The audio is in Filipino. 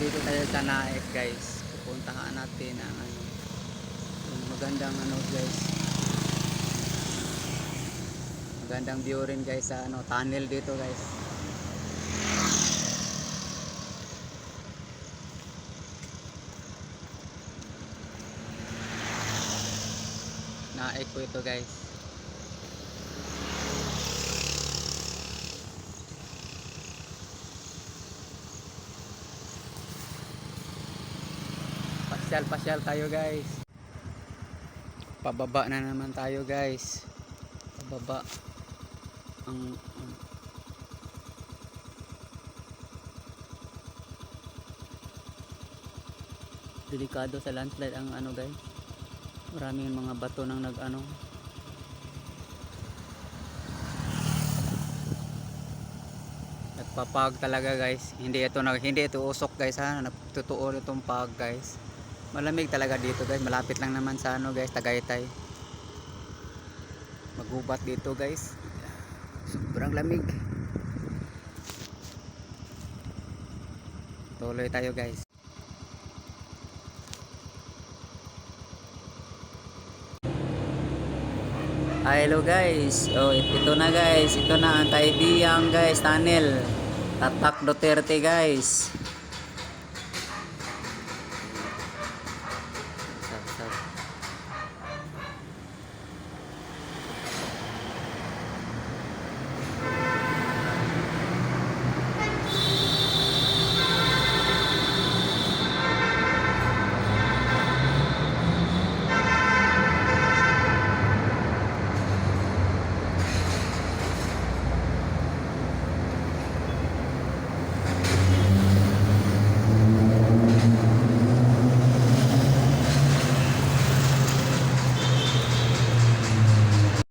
sa Naik guys. Pupuntahan natin ang ano, yung magandang ano guys. Magandang view rin guys sa ano, tunnel dito guys. Naik po ito guys. Pasyal pasyal tayo guys. Pababa na naman tayo guys. Pababa. Ang, delikado sa landslide ang ano guys. Maraming mga bato nang nag ano. Nagpapag talaga guys. Hindi ito hindi ito usok guys ha. Natutuo itong pag guys. Malamig talaga dito guys. Malapit lang naman sa ano guys, Tagaytay. Magubat dito guys. Sobrang lamig. Tuloy tayo guys. Ah, hello guys. Oh, ito na guys. Ito na ang Taibiyang guys, tunnel. Tatak Duterte guys.